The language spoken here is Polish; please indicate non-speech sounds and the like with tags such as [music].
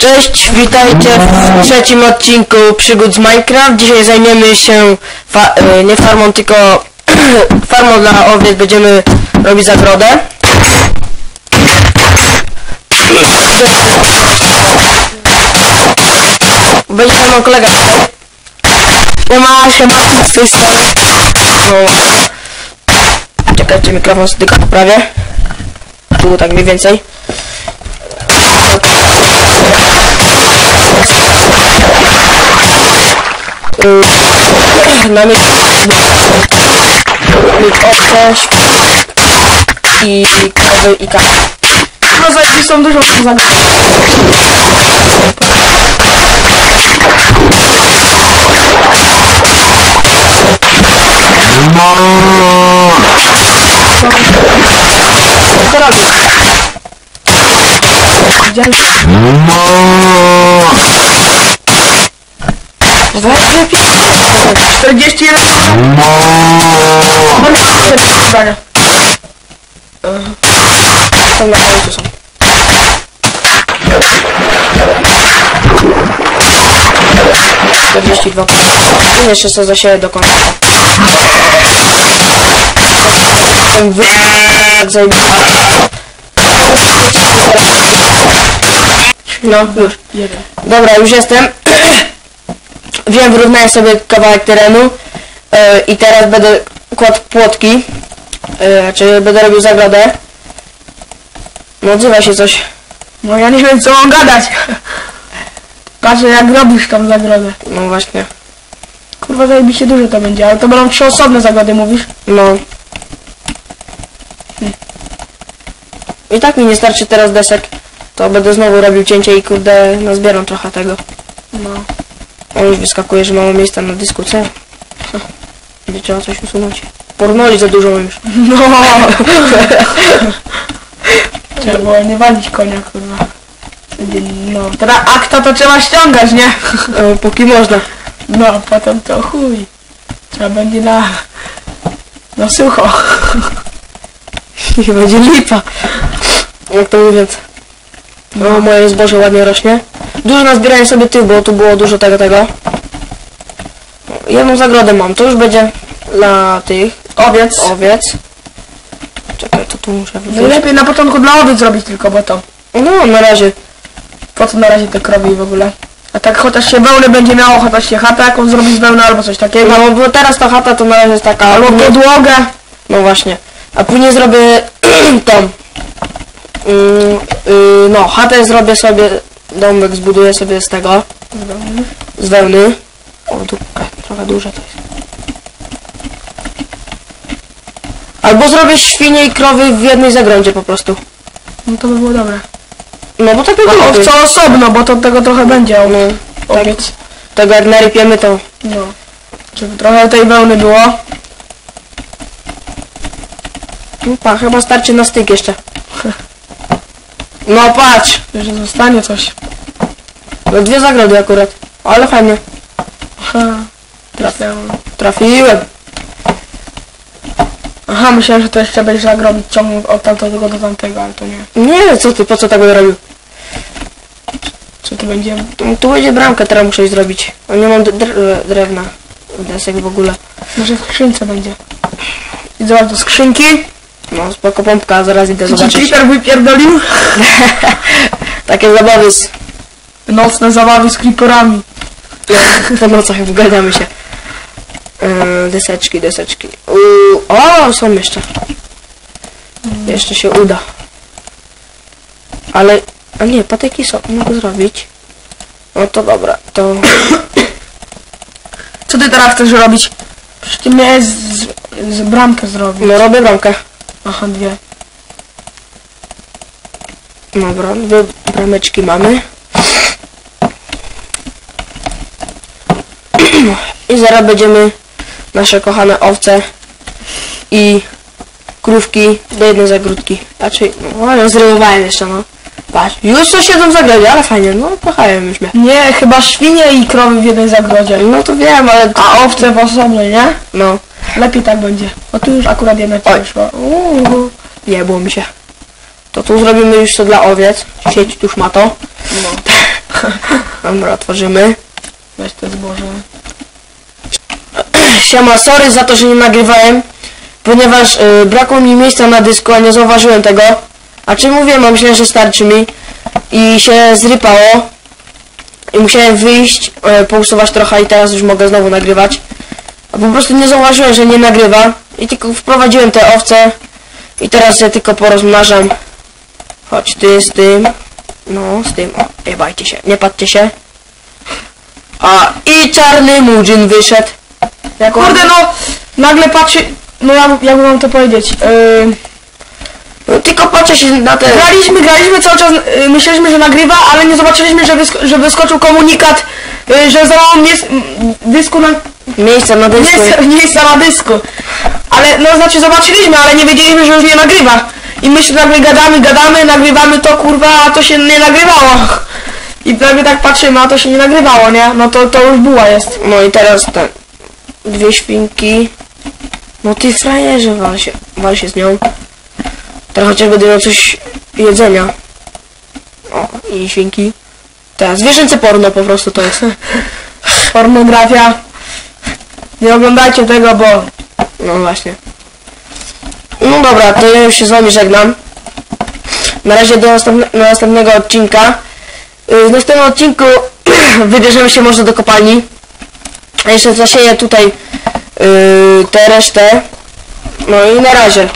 Cześć, witajcie w trzecim odcinku przygód z Minecraft. Dzisiaj zajmiemy się fa e, nie farmą, tylko [clears throat] farmą dla owiec. Będziemy robić zagrodę. Będzie ze mną kolega. Siema, siema, z tej strony. No, czekajcie, mikrofon tylko poprawię. Tu tak mniej więcej. yy, mamy mieć ostrzeż i kawy i tak. No zajęci są dużo zagadnień. Co robisz? Gdzie? 25 41 zdania. Tam. Czterdzieści dwa. I jeszcze sobie zasieję do końca. Ten wy... Tak. No, już. Dobra, już jestem. Wiem, wyrównałem sobie kawałek terenu e, i teraz będę kładł płotki. Czy będę robił zagrodę. No odzywa się coś. No ja nie wiem co mam gadać. Patrzę jak robisz tą zagrodę. No właśnie. Kurwa zajebiście dużo to będzie, ale to będą trzy osobne zagrody mówisz? No. I tak mi nie starczy teraz desek. To będę znowu robił cięcie i kurde nazbieram trochę tego. No. O już wyskakuje, że mało miejsca na dysku, co? Będzie trzeba coś usunąć. Pornoli za dużo już. No. [laughs] Trzeba było nie walić konia kurwa. No. Teraz akta to trzeba ściągać, nie? E, póki można. No, potem to chuj. Trzeba będzie na... Na sucho. [laughs] I będzie lipa. Jak to mówiąc. No, moje zboże ładnie rośnie. Dużo nazbierałem sobie tych, bo tu było dużo tego, tego. Jedną zagrodę mam, to już będzie dla tych Owiec. owiec. Czekaj, to tu muszę wyrzucić. Najlepiej na początku dla owiec zrobić tylko, bo to... No, na razie. Po co na razie te krowy i w ogóle? A tak chociaż się wełny będzie miało, chociaż się chata jakąś zrobić z wełny albo coś takiego. No, bo teraz ta chata to na razie jest taka... Albo podłogę. No właśnie. A później zrobię [clears throat] tą. Mm, y, no, chatę zrobię sobie, domek zbuduję sobie z tego, z wełny. O, dupka, trochę duże to jest. Albo zrobię świnie i krowy w jednej zagrodzie po prostu. No to by było dobre. No bo tak by było. owce osobno, bo to tego trochę będzie. No, tak, tego jak narypiemy to... No. Żeby trochę tej wełny było. No pa, chyba starczy na styk jeszcze. [laughs] No patrz! Że zostanie coś. No dwie zagrody akurat. Ale fajnie. Aha. Trafiłem. Trafiłem. Aha, myślałem, że to jeszcze będziesz tak robić ciągnąć od tamtego do tamtego, ale to nie. Nie, co ty, po co tak robił? Co to będzie? Tu, tu będzie bramkę, teraz muszę zrobić. A nie mam dr- drewna. Desek w ogóle. Może w skrzynce będzie. I zobacz do skrzynki. No spoko pompka, zaraz idę Ci zobaczyć. Creeper wypierdolił. [laughs] Takie zabawy z... Nocne zabawy z creeperami. Po nocach wygadamy się. Yy, deseczki, deseczki. Uuu, o, są jeszcze. Jeszcze się uda. Ale... A nie, patyki są, mogę zrobić. No to dobra, to... Co ty teraz chcesz robić? Przecież ty miałeś z, z bramkę zrobić. No robię bramkę. Aha, dwie. Dobra, dwie brameczki mamy. I zaraz będziemy nasze kochane owce i krówki do jednej zagródki. Znaczy, no zrymowałem jeszcze, no. Patrz, już coś siedzą w zagrodzie, ale fajnie, no kochałem już mnie. Nie, chyba świnie i krowy w jednej zagrodzie. No to wiem, ale... A owce w osobnej, nie? No, Lepiej tak będzie. O tu już akurat jedna ci Oj. wyszła. Uuu. jebło mi się. To tu zrobimy już to dla owiec. Sieć tuż ma to. No. [laughs] Dobra, otworzymy. Weź to zboże. Siema, sorry za to, że nie nagrywałem, ponieważ y, brakło mi miejsca na dysku, a nie zauważyłem tego. A czy mówiłem, a myślałem, że starczy mi. I się zrypało. I musiałem wyjść, y, pousuwać trochę i teraz już mogę znowu nagrywać. A po prostu nie zauważyłem, że nie nagrywa. I tylko wprowadziłem te owce. I teraz je tylko porozmnażam. Chodź ty z tym. No, z tym. O, nie bajcie się, nie patrzcie się. A i czarny murzyn wyszedł. Jak on- Kurde no, nagle patrzy... No ja, jakby mam to powiedzieć. Yy, No, tylko patrzę się na te... graliśmy, graliśmy cały czas, yy, myśleliśmy, że nagrywa, ale nie zobaczyliśmy, że, wysk że wyskoczył komunikat, yy, że za mało dysku na... Miejsca na dysku. Miejsca, miejsca na dysku. Ale, no znaczy zobaczyliśmy, ale nie wiedzieliśmy, że już nie nagrywa. I my się nagle gadamy, gadamy, nagrywamy to kurwa, a to się nie nagrywało. I nagle tak patrzymy, a to się nie nagrywało, nie? No to, to już buła jest. No i teraz te dwie świnki. No ty frajerze, wal się, wal się z nią. Teraz chociaż będę miał coś jedzenia. O, i świnki. Teraz zwierzęce porno po prostu to jest. [laughs] Pornografia. Nie oglądajcie tego, bo No właśnie. No dobra, to ja już się z wami żegnam. Na razie do następne, na następnego odcinka. Yy, W następnym odcinku [clears throat] wybierzemy się może do kopalni. Jeszcze zasieję tutaj yy, tę resztę. No i na razie.